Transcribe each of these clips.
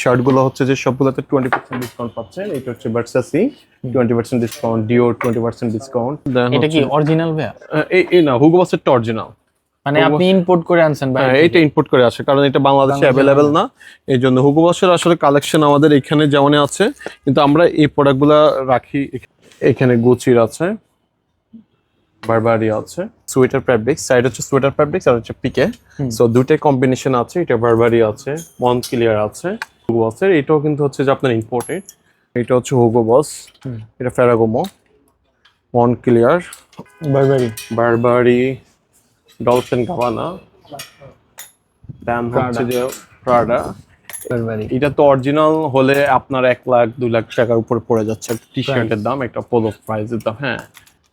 শার্টগুলো হচ্ছে যে সবগুলোতে টোয়েন্টি পার্সেন্ট ডিসকাউন্ট পাচ্ছেন। এটা হচ্ছে Versace twenty percent discount Dior twenty percent discount এটা কি অরিজিনাল ভাইয়া? এই না হুগো বাসেরটা অরিজিনাল মানে আপনি ইম্পোর্ট করে আনছেন ভাই হ্যাঁ এইটা ইম্পোর্ট করে আসে কারণ এটা বাংলাদেশে অ্যাভেলেবেল না। এই জন্য হুগো বাসের আসলে কালেকশন আমাদের এখানে যেমন আছে কিন্তু আমরা এই প্রোডাক্টগুলো রাখি এখানে গুচির আছে বারবারি আছে সোয়েটার ফ্যাব্রিক্স সাইড হচ্ছে সোয়েটার ফ্যাব্রিক্স আর হচ্ছে পিকে সো দুইটাই কম্বিনেশন আছে এটা বারবারি আছে মন ক্লিয়ার আছে। হুগো বসের এটাও কিন্তু হচ্ছে যে আপনার ইম্পোর্টেড এটা হচ্ছে হুগো বস এটা Ferragamo Moncler Burberry Burberry Dolce Gabbana then হচ্ছে যে প্রাডা এটা তো অরিজিনাল হলে আপনার এক লাখ দুই লাখ টাকার উপরে পড়ে যাচ্ছে। টি শার্টের দাম একটা পোলো প্রাইসের দাম হ্যাঁ।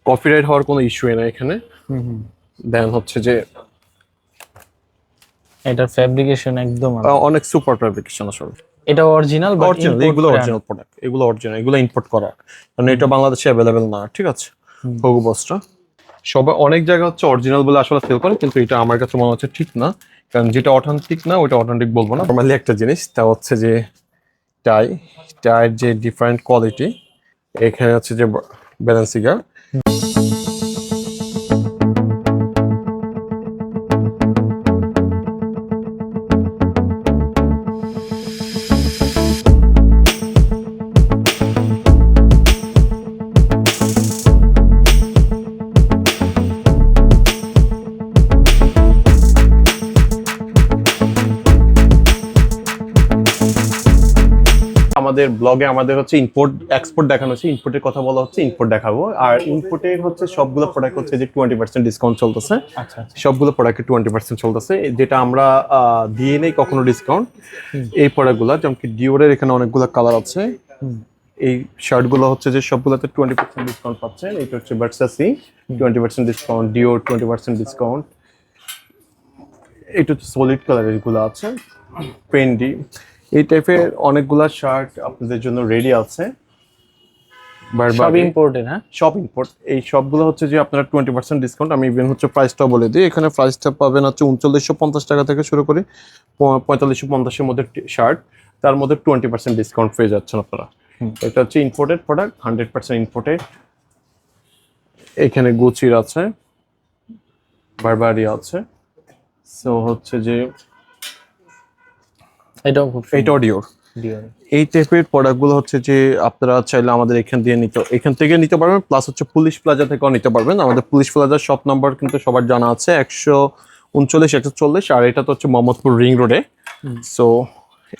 কপিরাইট হওয়ার কোনো ইস্যুই না এখানে। দেন হচ্ছে যে এটার ফ্যাব্রিকেশন একদম অনেক সুপার ফ্যাব্রিকেশন আসলে। এটা অরিজিনাল অরিজিনাল এগুলো অরিজিনাল প্রোডাক্ট এগুলো অরিজিনাল এগুলো ইম্পোর্ট করা। কারণ এটা বাংলাদেশে অ্যাভেলেবেল না ঠিক আছে? হগু বসটা সবাই অনেক জায়গা হচ্ছে অরিজিনাল বলে আসলে সেল করে কিন্তু এটা আমার কাছে মনে হচ্ছে ঠিক না। কারণ যেটা অথেন্টিক না ওটা অথেন্টিক বলব না। নর্মালি একটা জিনিস তা হচ্ছে যে টাই টাইয়ের যে ডিফারেন্ট কোয়ালিটি এখানে হচ্ছে যে ব্যালেন্সিগার আমাদের ব্লগে আমাদের হচ্ছে ইম্পোর্ট এক্সপোর্ট দেখানো হচ্ছে ইম্পোর্টের কথা বলা হচ্ছে ইম্পোর্ট দেখাবো। আর ইম্পোর্টের হচ্ছে সবগুলো প্রোডাক্ট হচ্ছে যে টোয়েন্টি পার্সেন্ট ডিসকাউন্ট চলতেছে। আচ্ছা আচ্ছা। সবগুলো প্রোডাক্টে টোয়েন্টি পার্সেন্ট চলতেছে যেটা আমরা দিয়ে নেই কখনো ডিসকাউন্ট এই প্রোডাক্টগুলো যেমন কি ডিওরের এখানে অনেকগুলো কালার আছে। এই শার্টগুলো হচ্ছে যে সবগুলোতে টোয়েন্টি পার্সেন্ট ডিসকাউন্ট পাচ্ছেন এটা হচ্ছে Versace twenty percent discount Dior twenty percent discount এটা হচ্ছে সলিড কালারেরগুলো আছে। পেন্ডি এই টাইপের অনেকগুলা শার্ট আপনাদের জন্য রেডি আছে। সব ইম্পোর্টেড হ্যাঁ? সব ইম্পোর্ট এই সবগুলো হচ্ছে যে আপনারা টোয়েন্টি পার্সেন্ট ডিসকাউন্ট আমি ইভেন হচ্ছে প্রাইসটা বলে দিই। এখানে প্রাইসটা পাবেন হচ্ছে উনচল্লিশশো পঞ্চাশ টাকা থেকে শুরু করে পঁয়তাল্লিশশো পঞ্চাশের মধ্যে শার্ট তার মধ্যে টোয়েন্টি পার্সেন্ট ডিসকাউন্ট পেয়ে যাচ্ছেন আপনারা। এটা হচ্ছে imported product hundred percent imported এখানে গুচির আছে বারবারি আছে। সো হচ্ছে যে এটাও খুব ডিওর এই টাইপের প্রোডাক্টগুলো হচ্ছে যে আপনারা চাইলে আমাদের এখান দিয়ে নিতে এখান থেকে নিতে পারবেন প্লাস হচ্ছে পুলিশ প্লাজা থেকেও নিতে পারবেন। আমাদের পুলিশ প্লাজার শপ নাম্বার কিন্তু সবার জানা আছে একশো উনচল্লিশ একশো চল্লিশ আর এটা তো হচ্ছে মোহাম্মদপুর রিং রোডে সো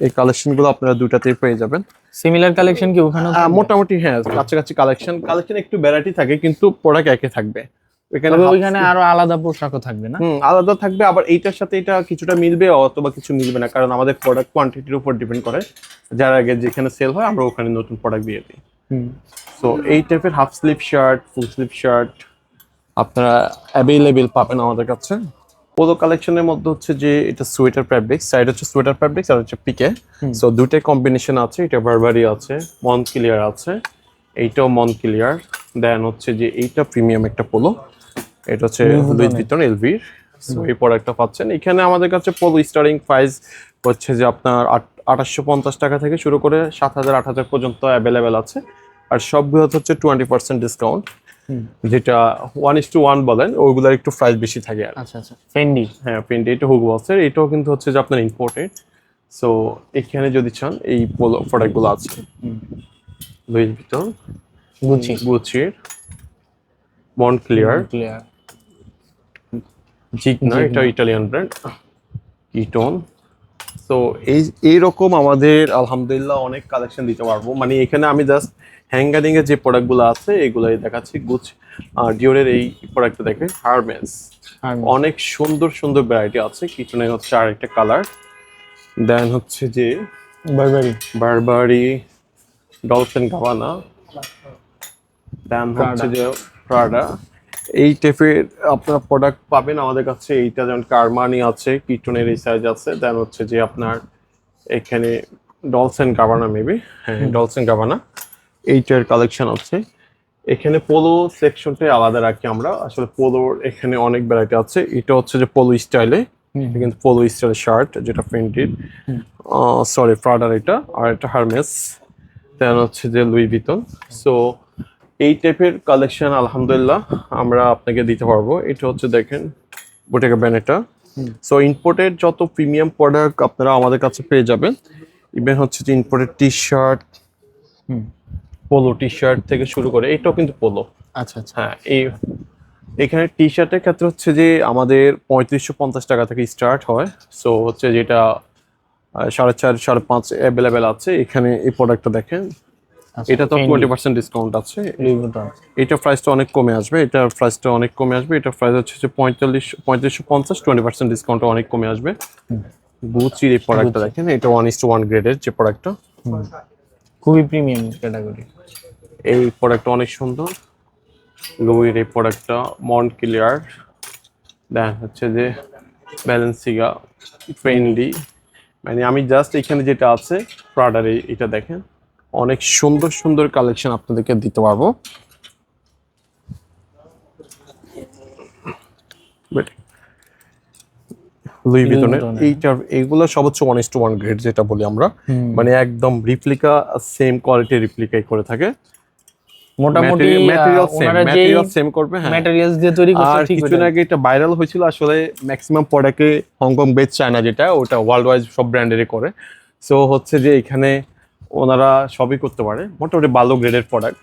এই কালেকশনগুলো আপনারা দুটাতেই পেয়ে যাবেন। সিমিলার কালেকশন কি ওখানে মোটামুটি হ্যাঁ কাছাকাছি কালেকশন কালেকশন একটু ভ্যারাইটি থাকে কিন্তু প্রোডাক্ট একই থাকবে। তবে ওইখানে আরও আলাদা পোশাকও থাকবে না? হুম আলাদা থাকবে আবার এইটার সাথে এটা কিছুটা মিলবে অথবা কিছু মিলবে না কারণ আমাদের প্রোডাক্ট কোয়ান্টিটির উপর ডিপেন্ড করে। যার আগে যেখানে সেল হয় আমরা ওখানে নতুন প্রোডাক্ট দিয়ে দিই। সো এই টাইপের half sleeve shirt full sleeve shirt আপনারা অ্যাভেলেবেল পাবেন আমাদের কাছে। পোলো কালেকশনের মধ্যে হচ্ছে যে এটা সোয়েটার ফ্যাব্রিক্স সাইড হচ্ছে সোয়েটার ফ্যাব্রিক্স আর হচ্ছে পিকে সো দুইটাই কম্বিনেশন আছে এটা বারবারি আছে মন ক্লিয়ার আছে এইটাও মন ক্লিয়ার দেন হচ্ছে যে এইটা প্রিমিয়াম একটা পোলো এটা হচ্ছে লুইস ভিতন এলভির। সো এই প্রোডাক্টটা পাচ্ছেন। এখানে আমাদের কাছে পোলো স্টারিং প্রাইস হচ্ছে যে আপনার আঠাশশো পঞ্চাশ টাকা থেকে শুরু করে সাত হাজার আট হাজার পর্যন্ত অ্যাভেলেবেল আছে। আর সব সবগুলো হচ্ছে টোয়েন্টি পার্সেন্ট ডিসকাউন্ট যেটা ওয়ান ইস টু ওয়ান বলেন ওইগুলোর একটু প্রাইস বেশি থাকে আর আচ্ছা আচ্ছা। ফেন্ডি হ্যাঁ প্রিন্ট এটা হুক বক্সের এটাও কিন্তু হচ্ছে যে আপনার ইম্পোর্টেড সো এখানে যদি চান এই পোলো প্রোডাক্টগুলো আছে। লুইস ভিতন গুচি গুচির মন ক্লিয়ার ক্লিয়ার জিক না এটা ইটালিয়ান ব্র্যান্ড ইটন তো এই এইরকম আমাদের আলহামদুলিল্লাহ অনেক কালেকশন দিতে পারব। মানে এখানে আমি জাস্ট হ্যাঙ্গারিং এর যে প্রোডাক্টগুলো আছে এগুলাই দেখাচ্ছি। গুচ ডিওরের এই প্রোডাক্টটা দেখে হারমেন্স অনেক সুন্দর সুন্দর ভ্যারাইটি আছে। কিচেনের হচ্ছে আরেকটা কালার দেন হচ্ছে যে Burberry Burberry Dolce Gabbana then হচ্ছে যে প্রাডা এই টাইপের আপনার প্রোডাক্ট পাবেন। আমাদের কাছে এইটা যেমন কারমানি আছে কিটনের এই সাইজ আছে দেন হচ্ছে যে আপনার এখানে ডলস ডলসেন গাবানা মেবি হ্যাঁ ডলসেন গাবানা এইটার কালেকশন আছে। এখানে পোলো সেকশনটাই আলাদা রাখি আমরা। আসলে পোলোর এখানে অনেক ভ্যারাইটি আছে। এটা হচ্ছে যে পোলো স্টাইলে কিন্তু পোলো স্টাইল শার্ট যেটা প্রিন্টেড সরি প্রাডার এটা আর এটা হারমেস দেন হচ্ছে যে লুই ভিতন সো এই টাইপের কালেকশন আলহামদুলিল্লাহ আমরা আপনাকে দিতে পারব। এটা হচ্ছে দেখেন বোটেকা ব্যান এটা সো ইম্পোর্টেড যত প্রিমিয়াম প্রোডাক্ট আপনারা আমাদের কাছে পেয়ে যাবেন ইভেন হচ্ছে যে imported T shirt polo T shirt থেকে শুরু করে এটাও কিন্তু পোলো আচ্ছা আচ্ছা। হ্যাঁ এই এখানে টি শার্টের ক্ষেত্রে হচ্ছে যে আমাদের পঁয়ত্রিশশো পঞ্চাশ টাকা থেকে স্টার্ট হয়। সো হচ্ছে যেটা সাড়ে চার সাড়ে পাঁচ অ্যাভেলেবেল আছে এখানে এই প্রোডাক্টটা দেখেন। এটা তো Fendi, টোয়েন্টি পার্সেন্ট ডিসকাউন্ট আছে। এটা প্রাইসটা অনেক কমে আসবে। এটা প্রাইসটা অনেক কমে আসবে। এটা প্রাইস হচ্ছে যে পঁয়তাল্লিশ পঁয়ত্রিশশো পঞ্চাশ টোয়েন্টি পার্সেন্ট ডিসকাউন্টটা অনেক কমে আসবে। গুচির এই প্রোডাক্টটা দেখেন এটা ওয়ান ইস টু ওয়ান গ্রেডের যে প্রোডাক্টটা খুবই প্রিমিয়াম ক্যাটাগরি এই প্রোডাক্টটা অনেক সুন্দর। লুইয়ের এই প্রোডাক্টটা মন্ট ক্লিয়ার দেন হচ্ছে যে ব্যালেন্সিগা ফ্রেন্ডলি মানে আমি জাস্ট এখানে যেটা আছে প্রাডার এটা দেখেন। অনেক সুন্দর সুন্দর কালেকশন আপনাদেরকে দিতে পারব। লুই ভিতনের এইটার এইগুলো সব হচ্ছে one is to one grade যেটা বলি আমরা। মানে একদম রিপ্লিকা সেম রিপ্লিকাই করে থাকে। মোটামুটি ম্যাটেরিয়াল সেম ম্যাটেরিয়াল সেম করবে হ্যাঁ। ম্যাটেরিয়ালস দিয়ে তৈরি করছে ঠিক কিছুদিন আগে এটা ভাইরাল হয়েছিল আসলে ম্যাক্সিমাম প্রোডাক্টে হংকং বেচ চায়না যেটা ওটা ওয়ার্ল্ড ওয়াইজ সব ব্র্যান্ডেরই করে। সো হচ্ছে যে এখানে ওনারা সবই করতে পারে। মোটামুটি ভালো গ্রেডের প্রোডাক্ট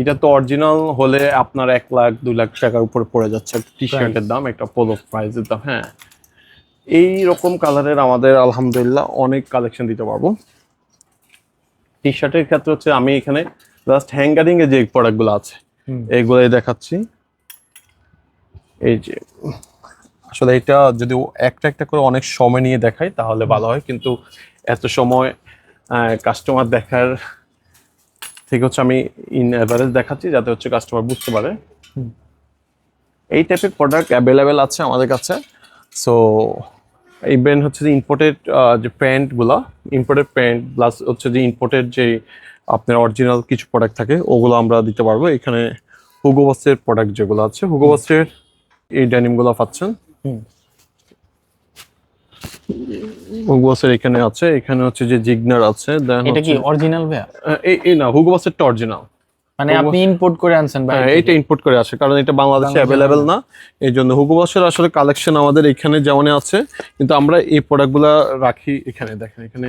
এটা তো অরিজিনাল হলে আপনার এক লাখ দুই লাখ টাকার উপরে পড়ে যাচ্ছে। একটা টি শার্টের দাম একটা পোলো প্রাইসের দাম হ্যাঁ। এই রকম কালারের আমাদের আলহামদুলিল্লাহ অনেক কালেকশন দিতে পারব। টি শার্টের ক্ষেত্রে হচ্ছে আমি এখানে জাস্ট হ্যাঙ্গারিং এ যে প্রোডাক্টগুলো আছে। এইগুলোই দেখাচ্ছি। এই যে আসলে এটা যদি একটা একটা করে অনেক সময় নিয়ে দেখাই তাহলে ভালো হয়। কিন্তু এত সময় কাস্টমার দেখার থেকে হচ্ছে আমি ইন অ্যাভারেজ দেখাচ্ছি যাতে হচ্ছে কাস্টমার বুঝতে পারে। এই টাইপের প্রোডাক্ট অ্যাভেলেবেল আছে আমাদের কাছে। সো ইভেন হচ্ছে যে ইম্পোর্টেড যে প্যান্টগুলো ইম্পোর্টেড প্যান্ট প্লাস হচ্ছে যে ইম্পোর্টেড যে আপনার অরিজিনাল কিছু প্রোডাক্ট থাকে ওগুলো আমরা দিতে পারব। এখানে হুগোবসের প্রোডাক্ট যেগুলো আছে হুগোবসের এই ড্যানিমগুলো পাচ্ছেন। হুগো বসের এখানে আছে এখানে হচ্ছে যে জিগনার আছে দেন এটা কি অরিজিনাল ভাইয়া? এই না হুগো বসেরটা অরিজিনাল মানে আপনি ইম্পোর্ট করে আনছেন ভাই হ্যাঁ এটা ইম্পোর্ট করে আসে কারণ এটা বাংলাদেশে অ্যাভেলেবেল না। এই জন্য হুগো বসের আসলে কালেকশন আমাদের এখানে যেমন আছে কিন্তু আমরা এই প্রোডাক্টগুলো রাখি এখানে দেখেন এখানে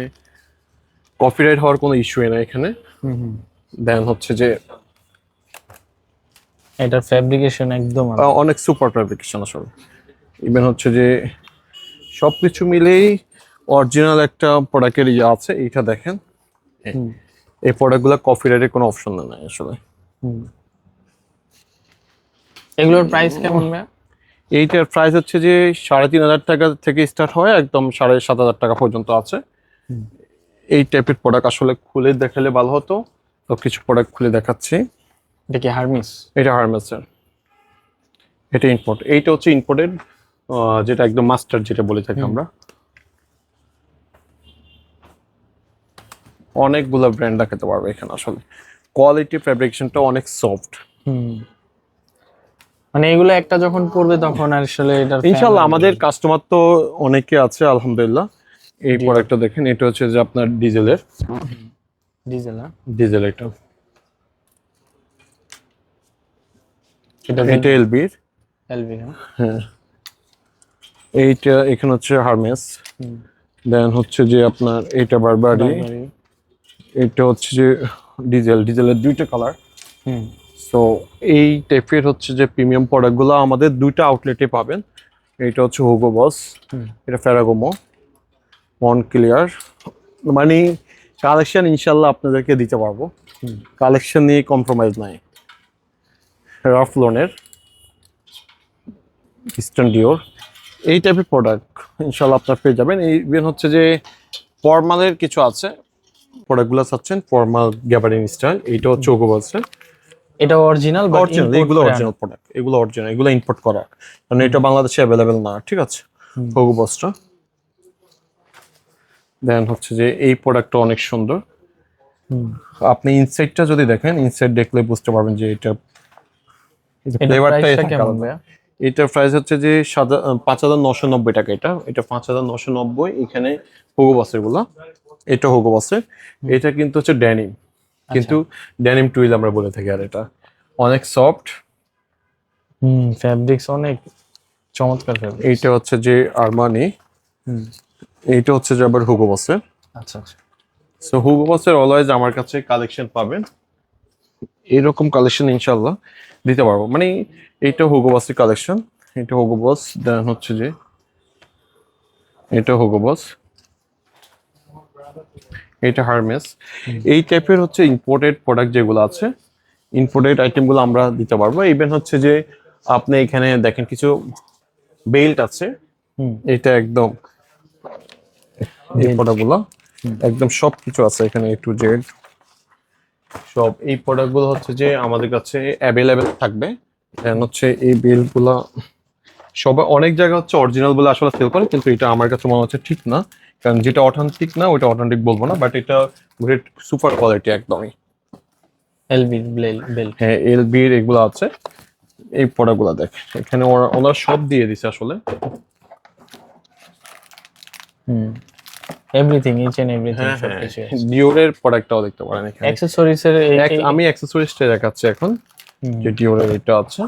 কপিরাইট হওয়ার কোনো ইস্যুই না এখানে। দেন হচ্ছে যে এটার ফ্যাব্রিকেশন একদম অনেক সুপার ফ্যাব্রিকেশন আসলে। ইভেন হচ্ছে যে সবকিছু মিলেই অরিজিনাল একটা প্রোডাক্টের ইয়ে আছে এইটা দেখেন। এই- প্রোডাক্টগুলো এই প্রোডাক্টগুলো কপিরাইটের কোনো অপশন নাই আসলে। এগুলোর প্রাইস কেমন এইটার প্রাইস হচ্ছে যে সাড়ে তিন হাজার টাকা থেকে স্টার্ট হয় একদম সাড়ে সাত হাজার টাকা পর্যন্ত আছে। এই টাইপের প্রোডাক্ট আসলে খুলে দেখালে ভালো হতো। তো কিছু প্রোডাক্ট খুলে দেখাচ্ছি। এটা কি হারমিস এটা হারমেসের এটা ইম্পোর্ট এইটা হচ্ছে ইম্পোর্টেড যেটা একদম মাস্টার যেটা বলে থাকি আমরা। অনেকগুলো ব্র্যান্ড দেখাতে পারবে এখানে আসলে। কোয়ালিটি ফ্যাব্রিকেশনটা অনেক সফট হুম। মানে এগুলো একটা যখন পড়বে তখন আসলে এটার ইনশাল্লাহ আমাদের কাস্টমার তো অনেকে আছে আলহামদুলিল্লাহ। এই প্রোডাক্টটা দেখেন এটা হচ্ছে যে আপনার ডিজেলের ডিজেল না? ডিজেল এটা। এটা এটা এলবির এলভি না হ্যাঁ। এইটা এখানে হচ্ছে হারমেস দেন হচ্ছে যে আপনার এইটা বারবারি এটা হচ্ছে যে ডিজেল ডিজেলের দুইটা কালার হুম। সো এই টাইপের হচ্ছে যে প্রিমিয়াম প্রোডাক্টগুলো আমাদের দুইটা আউটলেটে পাবেন। এটা হচ্ছে হুগো বস। এটা ফেরাগোমো মন ক্লিয়ার মানে কালেকশন ইনশাল্লাহ আপনাদেরকে দিতে পারব। কালেকশন নিয়ে কম্প্রোমাইজ নাই। রাফ লোনের ইস্টার্ন ডিওর এই টাইপের প্রোডাক্ট ইনশাল্লাহ আপনার পেয়ে যাবেন। এই ইভেন হচ্ছে যে ফর্মালের কিছু আছে। প্রোডাক্টগুলো চাচ্ছেন ফর্মাল গ্যাবারিং স্টাইল এইটা হচ্ছে ওগো বলছে। এটা অরিজিনাল অরিজিনাল এগুলো অরিজিনাল প্রোডাক্ট এগুলো অরিজিনাল এগুলো ইম্পোর্ট করা। কারণ এটা বাংলাদেশে অ্যাভেলেবেল না ঠিক আছে। ওগো বসটা দেন হচ্ছে যে এই প্রোডাক্টটা অনেক সুন্দর। আপনি ইনসাইডটা যদি দেখেন ইনসাইড দেখলে বুঝতে পারবেন যে এটা ফ্লেভারটা কেমন ভাইয়া? এটার প্রাইস হচ্ছে যে সাদা পাঁচ হাজার নশো নব্বই টাকা এটা। এটা পাঁচ হাজার নশো নব্বই এখানে হোগো বাসেরগুলা। এটা হোগো বাসের এটা কিন্তু হচ্ছে ড্যানিম কিন্তু ড্যানিম টুইল আমরা বলে থাকি আর এটা। অনেক সফট হুম ফ্যাব্রিক্স অনেক চমৎকার ফ্যাব্রিক এইটা হচ্ছে যে আরমানি এইটা হচ্ছে যে আবার হুগো বসের আচ্ছা আচ্ছা। সো হুগো বসের অলওয়েজ আমার কাছে কালেকশন পাবেন। এরকম কালেকশন ইনশাল্লাহ দিতে পারব। মানে এইটা হুগো বসের কালেকশন এটা হুগো বস দেন হচ্ছে যে এটা হুগো বস এটা হারমেস এই টাইপের হচ্ছে ইম্পোর্টেড প্রোডাক্ট যেগুলো আছে ইম্পোর্টেড আইটেমগুলো আমরা দিতে পারব। ইভেন হচ্ছে যে আপনি এখানে দেখেন কিছু বেল্ট আছে। এটা একদম এই প্রোডাক্টগুলো একদম সব কিছু আছে এখানে এ টু জেড সব এই প্রোডাক্টগুলো হচ্ছে যে আমাদের কাছে অ্যাভেলেবেল থাকবে। দেন হচ্ছে এই বিলগুলো সবাই অনেক জায়গা হচ্ছে অরিজিনাল বলে আসলে সেল করে কিন্তু এটা আমার কাছে মনে হচ্ছে ঠিক না। কারণ যেটা অথেন্টিক না ওইটা অথেন্টিক বলব না বাট এটা গ্রেট সুপার কোয়ালিটি একদমই। এলবি বেল বেল হ্যাঁ এল বির এগুলো আছে। এই প্রোডাক্টগুলো দেখ এখানে ওরা ওনারা সব দিয়ে দিছে আসলে। হুম। এভরিথিং ইচ এন্ড এভরিথিং হ্যাঁ সব হ্যাঁ। কিছু ডিওরের প্রোডাক্টটাও দেখতে পারেন এখানে। অ্যাকসেসরিজ এর আমি অ্যাক্সেসরিজটা দেখাচ্ছি এখন যে ডিওরের এটা আছে।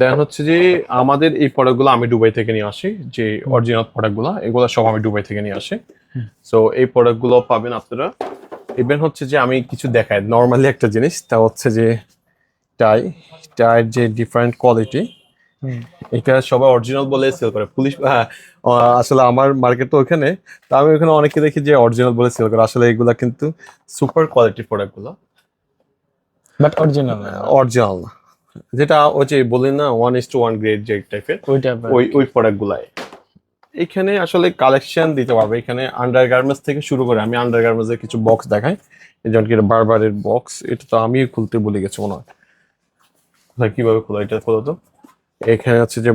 দেন হচ্ছে যে আমাদের এই প্রোডাক্টগুলো আমি দুবাই থেকে নিয়ে আসি যে অরিজিনাল প্রোডাক্টগুলো এগুলো সব আমি দুবাই থেকে নিয়ে আসি। সো এই প্রোডাক্টগুলো পাবেন আপনারা। ইভেন হচ্ছে যে আমি কিছু দেখাই নর্মালি একটা জিনিস তা হচ্ছে যে টাই টাইয়ের যে ডিফারেন্ট কোয়ালিটি। এটা সবাই অরিজিনাল বলে সেল করে। পুলিশ হ্যাঁ আসলে আমার মার্কেট তো ওখানে। তা আমি ওখানে অনেকে দেখি যে অরিজিনাল বলে সেল করে। আসলে এগুলা কিন্তু সুপার কোয়ালিটির প্রোডাক্টগুলো বাট অরিজিনাল অরিজিনাল না? যেটা ওই যে বললেন না one is to one grade যে টাইপের ওই ওই প্রোডাক্টগুলাই এখানে আসলে কালেকশন দিতে পারবে। এখানে আন্ডার গার্মেন্টস থেকে শুরু করে। আমি আন্ডার গার্মেন্টস এর কিছু বক্স দেখাই। যেমন কি বারবারের বক্স এটা তো আমি খুলতে ভুলে গেছি মনে হয়। কীভাবে খোলা এটা খোলো তো। এখানে হচ্ছে যে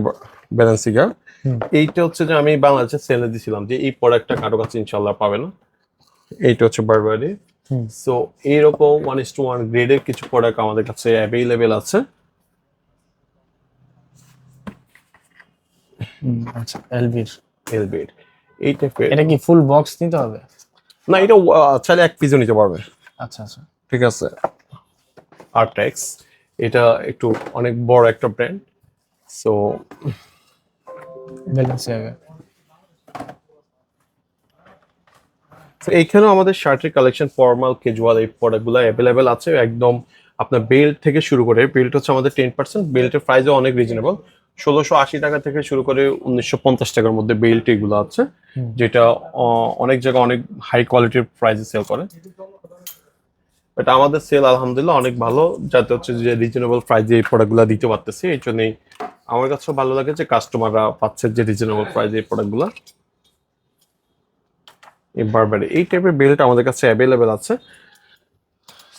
ব্যালেন্সিগা হুম। এইটা হচ্ছে যে আমি বাংলাদেশে সেলে দিছিলাম যে এই প্রোডাক্টটা কারও কাছে ইনশাল্লাহ পাবে না। এইটা হচ্ছে বারবারি। সো এইরকম ওয়ান ইস টু ওয়ান গ্রেডের কিছু প্রোডাক্ট আমাদের কাছে অ্যাভেলেবেল আছে। আচ্ছা এলবির এলবির এই টাইপের এটা কি ফুল বক্স নিতে হবে? না এটা চাইলে এক পিসও নিতে পারবে। আচ্ছা আচ্ছা। ঠিক আছে। আর্টেক্স এটা একটু অনেক বড় একটা ব্র্যান্ড সো ব্যালেন্সিয়াগা এইখানেও আমাদের শার্টের কালেকশন ফর্মাল ক্যাজুয়াল এই প্রোডাক্টগুলো অ্যাভেলেবেল আছে। একদম আপনার বেল্ট থেকে শুরু করে বেল্ট হচ্ছে আমাদের টেন পার্সেন্ট বেল্টের প্রাইসও অনেক রিজনেবল ষোলোশো আশি টাকা থেকে শুরু করে উনিশশো পঞ্চাশ টাকার মধ্যে বেল্ট এগুলো আছে। যেটা অনেক জায়গায় অনেক হাই কোয়ালিটির প্রাইসে সেল করে। বাট আমাদের সেল আলহামদুলিল্লাহ অনেক ভালো যাতে হচ্ছে যে রিজনেবল প্রাইসে এই প্রোডাক্টগুলো দিতে পারতেছি এই জন্যই আমার কাছেও ভালো লাগে যে কাস্টমাররা পাচ্ছে যে রিজনেবল প্রাইস এই প্রোডাক্টগুলো এই বারবারি এই টাইপের বেল্ট আমাদের কাছে অ্যাভেলেবেল আছে।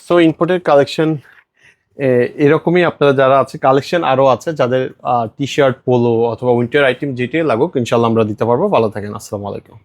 সো ইনপোর্টেড কালেকশন এরকমই আপনারা যারা আছে কালেকশন আরও আছে, যাদের টি শার্ট পোলো অথবা উইন্টার আইটেম যেটাই লাগুক ইনশাল্লাহ আমরা দিতে পারব। ভালো থাকেন, আসসালামু আলাইকুম।